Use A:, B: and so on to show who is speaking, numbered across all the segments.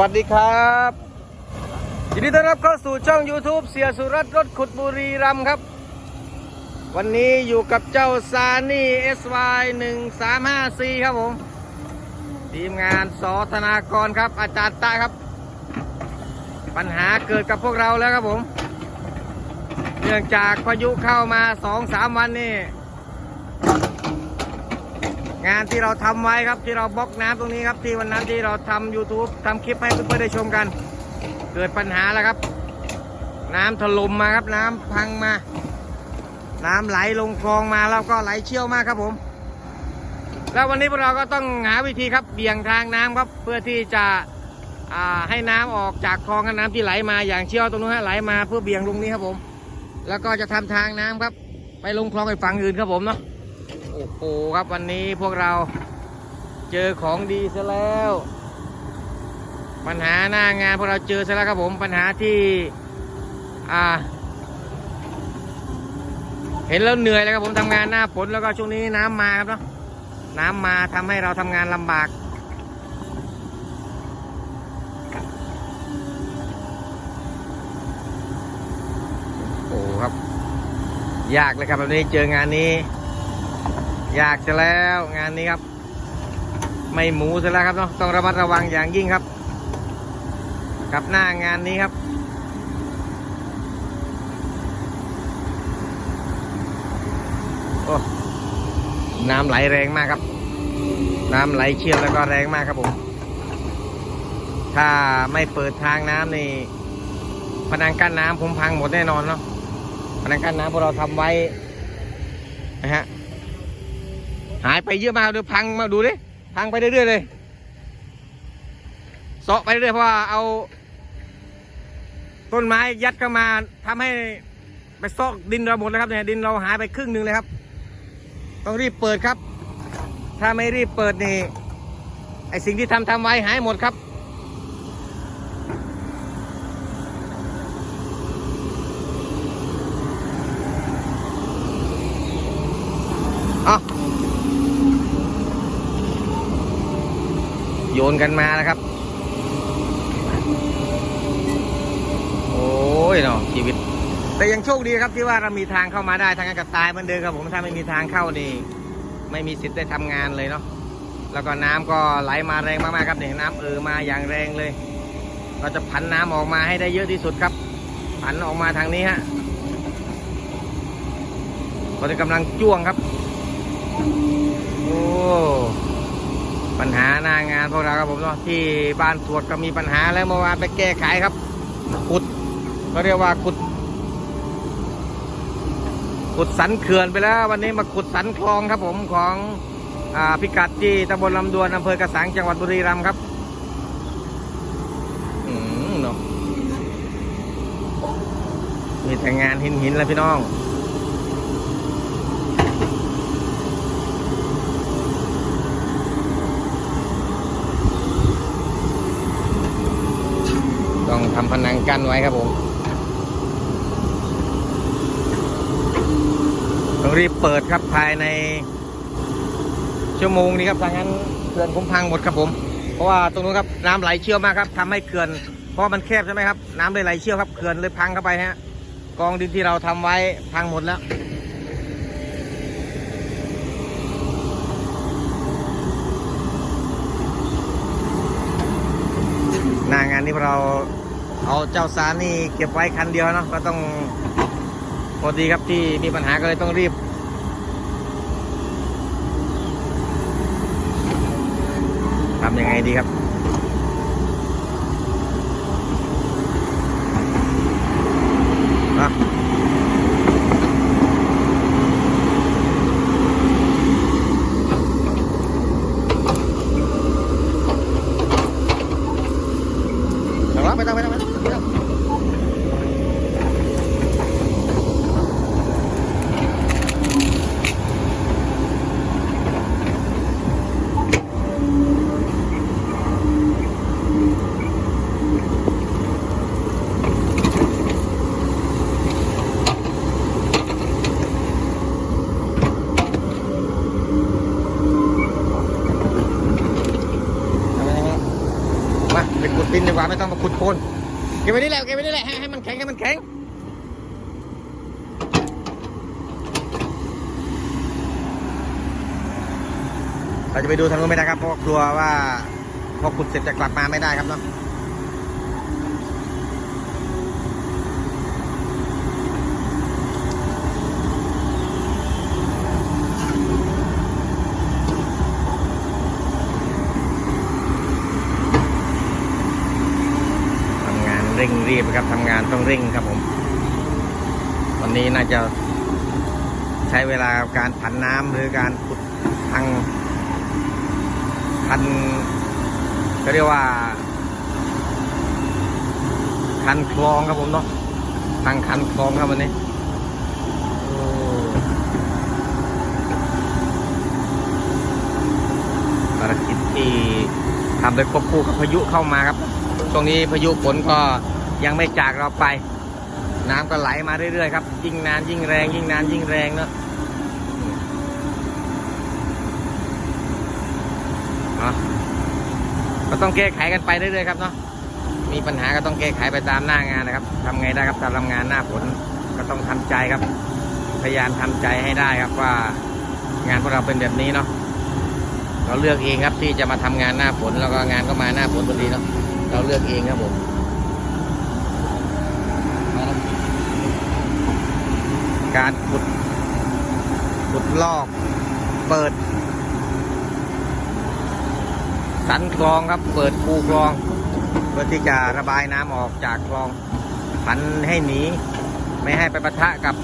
A: วัสดีครับยินดีต้อนรับเข้าสู่ช่อง YouTube เสียสุรัตน์รถขุดบุรีรัมครับ วันนี้อยู่กับเจ้าซานี่ SY 1 3 5 4ครับผม ทีมงานสอธนากรครับ อาจารย์ตาครับ ปัญหาเกิดกับพวกเราแล้วครับผม เนื่องจากพายุเข้ามาสองสามวันนี่ งานที่เราทำไว้ครับที่เราบล็อกน้ำตรงนี้ครับที่วันนั้นที่เราทำ YouTube ทำคลิปให้เพื่อนๆได้ชมกัน เกิดปัญหาแล้วครับ น้ำถล่มมาครับน้ำพังมา น้ำไหลลงคลองมาแล้วก็ไหลเชี่ยวมากครับผม แล้ววันนี้พวกเราก็ต้องหาวิธีครับเบี่ยงทางน้ำครับเพื่อที่จะให้น้ำออกจากคลองกับน้ำที่ไหลมาอย่างเชี่ยวตรงนู้นฮะไหลมาเพื่อเบี่ยงลงนี้ครับผม แล้วก็จะทำทางน้ำครับ ไปลงคลองไปฝั่งอื่นครับผมเนาะ โอ้โหครับวันนี้พวกเราเจอของดีซะแล้ว ปัญหาหน้างานพวกเราเจอซะแล้วครับผมปัญหาที่อ่า เห็นแล้วเหนื่อยเลยครับผมทำงานหน้าฝนแล้วก็ช่วงนี้น้ำมาครับเนาะน้ำมาทำให้เราทำงานลำบากโอ้ครับ ยากเลยครับแบบนี้เจองานนี้ อยากจะแล้วงานนี้ครับ ไม่หมูซะแล้วครับเนาะต้องระมัดระวังอย่างยิ่งครับ กับหน้างานนี้ครับโอ้น้ำไหลแรงมากครับ น้ำไหลเชี่ยวแล้วก็แรงมากครับผมถ้าไม่เปิดทางน้ำนี่พนังกั้นน้ำผมพังหมดแน่นอนเนาะพนังกั้นน้ำพวกเราทำไว้นะฮะ หายไปเยอะมากเดี๋ยวพังมาดูดิพังไปเรื่อยๆเลยเสาะไปเรื่อยเพราะว่าเอา ต้นไม้ยัดเข้ามาทำให้ไปซอกดินเราหมดแลยครับเนี่ยดินเราหายไปครึ่งหนึ่งเลยครับ ต้องรีบเปิดครับ ถ้าไม่รีบเปิดนี่ไอสิ่งที่ทำทำไว้หายหมดครับ เอาโย นกันมาแล้วครับ โอ้ยเนาะชีวิต แต่ยังโชคดีครับที่ว่าเรามีทางเข้ามาได้ทางกับตายเหมือนเดิมครับผมถ้าไม่มีทางเข้านี่ไม่มีสิทธิ์ได้ทำงานเลยเนาะแล้วก็น้ำก็ไหลมาแรงมากๆครับเนี่ยน้ำเออมาอย่างแรงเลย เราจะผันน้ำออกมาให้ได้เยอะที่สุดครับผันออกมาทางนี้ฮะเราจะกำลังจ้วงครับ โอ้ ปัญหาหน้างานพวกเราครับผมเนาะที่บ้านสวดก็มีปัญหาแล้วเมื่อวานไปแก้ไขครับขุดก็เรียกว่าขุด ขุดสันเขื่อนไปแล้ว วันนี้มาขุดสันคลองครับผมของอาพิกัดที่ตำบลลำดวนอำเภอกระสังจังหวัดบุรีรัมย์ครับอืมเนาะมีแต่งานหินหินแล้วพี่น้อง ทำพนังกั้นไว้ครับผมต้องรีบเปิดครับภายใน ชั่วโมงนี้ครับทางนั้นเขื่อนผมพังหมดครับผม เพราะว่าตรงนู้นครับน้ำไหลเชี่ยวมากครับทำให้เขื่อนเพราะมันแคบใช่ไหมครับ น้ำเลยไหลเชี่ยวครับเขื่อนเลยพังเข้าไปฮะกองดินที่เราทำไว้พังหมดแล้วหน้างานนี้เรา เอาเจ้าสารนี่เก็บไว้คันเดียวเนาะก็ต้องพอดีครับที่มีปัญหาก็เลยต้องรีบ ทำยังไงดีครับ อะเอาวะไม่ต้องไม่ต้องไม่ต้องไม่ต้อง ดินดีกว่าไม่ต้องมาขุดโคลนเก็บไว้นี่แหละเก็บไว้นี่แหละให้ให้มัน แข็งเราจะไปดูทางนู้นไม่ได้ครับเพราะกลัวว่าพอขุดเสร็จจะกลับมาไม่ได้ครับเนาะทำงานเร่งรีบครับทำงานต้องเร่งครับผม วันนี้น่าจะใช้เวลาการผันน้ำหรือการขุดทางคันก็เรียกว่า คันคลองครับผมเนาะทางคันคลองครับวันนี้ภารกิจที่ทำโดยควบคู่กับพายุเข้ามาครับ ช่วงนี้พายุฝนก็ยังไม่จากเราไป น้ำก็ไหลมาเรื่อยๆครับ ยิ่งนานยิ่งแรง ยิ่งนานยิ่งแรงเนาะเนาะก็ต้องแก้ไขกันไปเรื่อยๆครับเนาะมีปัญหาก็ต้องแก้ไขไปตามหน้างานนะครับทำไงได้ครับตามทำงานหน้าฝนก็ต้องทำใจครับ พยายามทำใจให้ได้ครับว่างานพวกเราเป็นแบบนี้เนาะเราเลือกเองครับที่จะมาทำงานหน้าฝนแล้วก็งานก็มาหน้าฝนพอดีเนาะ เราเลือกเองครับผมการขุดขุดลอกเปิด สันคลองครับ เปิดคูคลอง เพื่อที่จะระบายน้ำออกจากคลองผันให้หนี ไม่ให้ไปปะทะกับ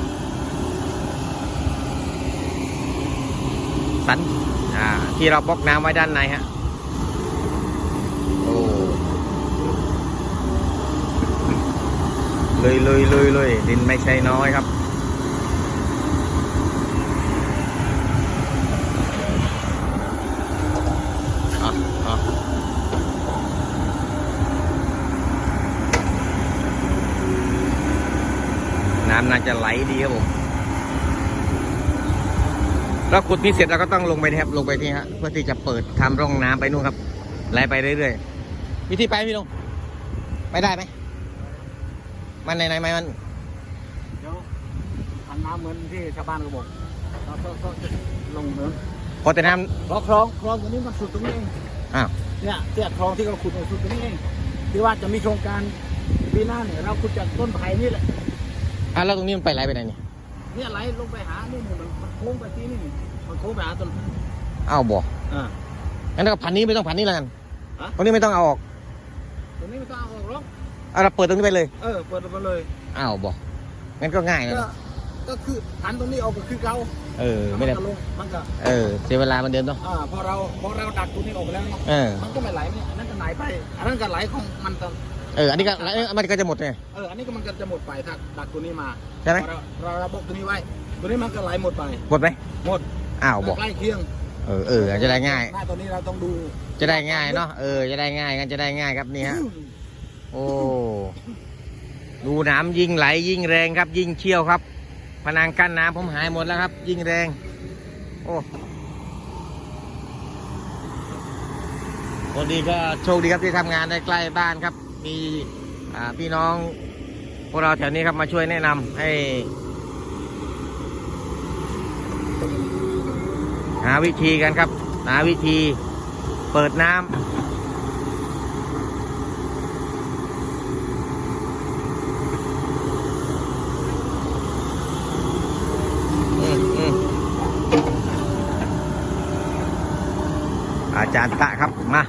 A: สันที่เราบล็อกน้ำไว้ด้านในฮะ โอ้ เลยเลยเลยเลยดินไม่ใช่น้อยครับอะอะน้ำน่าจะไหลดีครับผมเราขุดนี้เสร็จเราก็ต้องลงไปนะครับลงไปที่ฮะเพื่อที่จะเปิดทำร่องน้ำไปนู่นครับไหลไปเรื่อยๆวิธีไปพี่ลงไปได้ไหม มันไหนๆไหมมัน
B: เดี๋ยวทำน้ำเหมือนที่ชาวบ้านเขาบอกเราต้องต้องลงเหมือน
A: พอแต่น้
B: เพราะคลองคลองตรงนี้มันสุดตรงนี้เองำ
A: อ้าว
B: เนี่ยเสียคลองที่เราขุดเนี่ยสุดตรงนี้เองที่ว่าจะมีโครงการปีหน้าเนี่ยเราขุดจากต้นไผ่นี่แหละ
A: อะแล้วตรงนี้มันไปไหลไปไหนนี่
B: เนี่ยไหลลงไปหานี่นี่มันมันโค้งไปที่นี่มันโค้งไปหาต้น
A: อ้าวบอก
B: อ่า
A: งั้นก็พันนี้ไม่ต้องพันนี้แล้วกัน
B: ฮะ
A: ตรงนี้ไม่ต้องเอาออก
B: ตรงนี้ไม่ต้องเอาออกหรอก
A: เอาเราเปิดตรงนี้ไปเลย
B: เออ เปิดออกมาเลย
A: อ้าวบอกงั้นก็ง่ายนะ
B: ก็ก็คือหันตรงนี้ออกก็คือเก่า
A: เออ ไม่ได้
B: นก็ลงมันก็
A: เออเสียเวลามันเดินเนาะ
B: อ่าพอเราพอเราดักตรงนี้ออกไปแล้วเนาะ
A: เออ
B: มันก็ไม่ไหลเนี่ยอันนั้นก็ไหลไปอันนั้นก็ไหลของมันก็
A: เออ อันนี้ก็เอ้ยมันก็จะหมดไง
B: เอออันนี้ก็มันก็จะหมดไปถ้าดักตัวนี้มา
A: ใช่ไหม
B: พอเราเราเราบอกตัวนี้ไว้ ตัวนี้มันก็ไหลหมดไป
A: หมดไหม
B: หมด
A: อ้าวบอก
B: ใกล้เคียง
A: เออเออจะได้ง่าย
B: หน้าตัวนี้เราต้องดู
A: จะได้ง่ายเนาะ เออ จะได้ง่ายงั้นจะได้ง่ายครับนี่ฮะ โอ้ดูน้ำยิ่งไหลยิ่งแรงครับ ยิ่งเชี่ยวครับพนังกั้นน้ำผมหายหมดแล้วครับ ยิ่งแรง โอ้คนดีก็โชคดีครับที่ทำงานได้ใกล้บ้านครับ มีพี่น้องพวกเราแถวนี้ครับมาช่วยแนะนำให้หาวิธีกันครับ หาวิธีเปิดน้ำ อืมอืมอา จารย์ตะครับ มา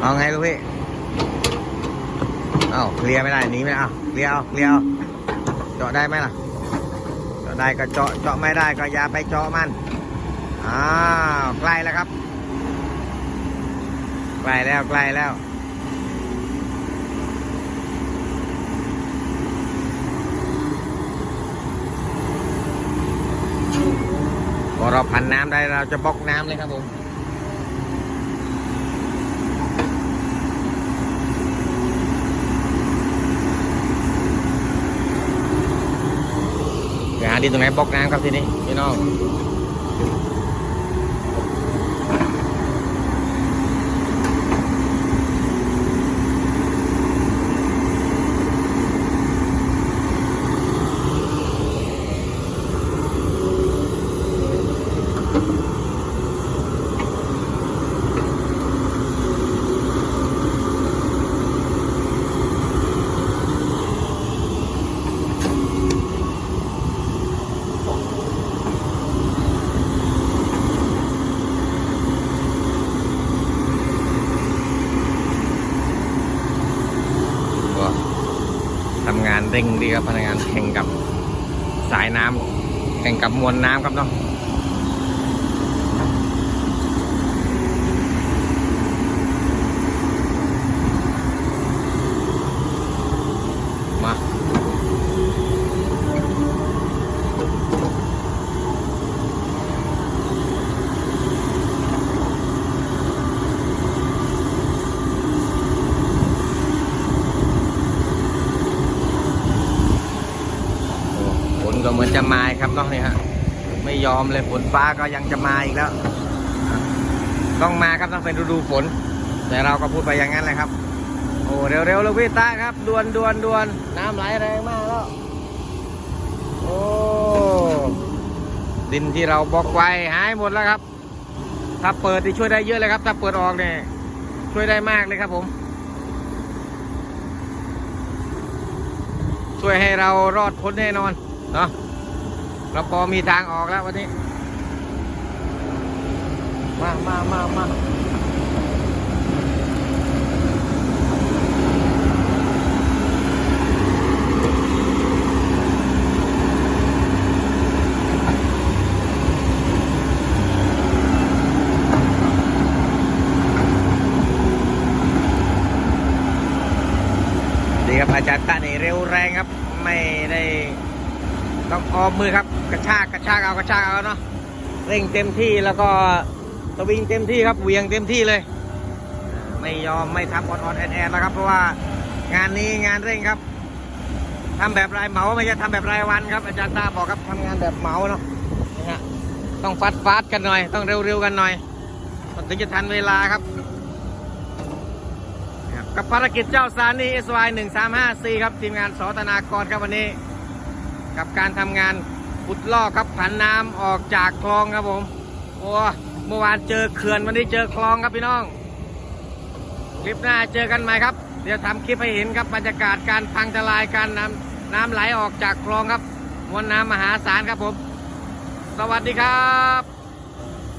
A: เอาไงลูกพี่เอาเคลียร์ไม่ได้หนีไม่ได้เอาเคลียร์เอาเคลียร์เอาเจาะได้ไหมล่ะ เจาะได้ก็เจาะ เจาะไม่ได้ก็อย่าไปเจาะมัน อ้าวใกล้แล้วครับ ใกล้แล้วใกล้แล้วพอเราพันน้ำได้เราจะบล็อกน้ำเลยครับผม หาดินตรงไหนบล็อกน้ำครับทีนี้พี่น้อง เร่งดีครับพนักงานแข่งกับสายน้ำแข่งกับมวลน้ำครับเนาะมาโอ้ฝนก็เหมือนจะมาอีกครับ เนาะนี่ฮะไม่ยอมเลยฝนฟ้าก็ยังจะมาอีกแล้ว ต้องมาครับต้องเป็นฤดูฝน แต่เราก็พูดไปอย่างนั้นเลยครับ โอ้เร็วๆเลยพี่ตาครับดวนดวนดวนน้ำไหลแรงมากแล้วโอ้ดินที่เราบล็อกไว้หายหมดแล้วครับ ถ้าเปิดนี่ช่วยได้เยอะเลยครับ ถ้าเปิดออกเนี่ยช่วยได้มากเลยครับผม ช่วยให้เรารอดพ้นแน่นอนเนาะ เราพอมีทางออกแล้ววันนี้ มามามามาดีครับอาจารย์ตานี่เร็วแรงครับ ไม่ได้ ต้องออมมือครับ กระชากกระชากเอากระชากเอาเนาะเร่งเต็มที่แล้วก็สวิงเต็มที่ครับเวียงเต็มที่เลย ไม่ยอมไม่ทำอ่อนๆแอนๆแล้วครับ เพราะว่างานนี้งานเร่งครับทำแบบรายเหมาไม่ใช่ทำแบบรายวันครับ อาจารย์ตาบอกครับทำงานแบบเหมาเนาะนะฮะต้องฟัดฟาดกันหน่อย ต้องเร็วๆกันหน่อยมันถึงจะทันเวลาครับ กับภารกิจเจ้าสานี SY 1 3 5 4ครับทีมงานสอธนากรครับวันนี้ กับการทำงานขุดลอกครับผันน้ำออกจากคลองครับผมโอ้เมื่อวานเจอเขื่อนวันนี้เจอคลองครับพี่น้อง คลิปหน้าเจอกันใหม่ครับ เดี๋ยวทำคลิปให้เห็นครับบรรยากาศการพังทลายการน้ำน้ำไหลออกจากคลองครับมวลน้ำมหาศาลครับผม สวัสดีครับ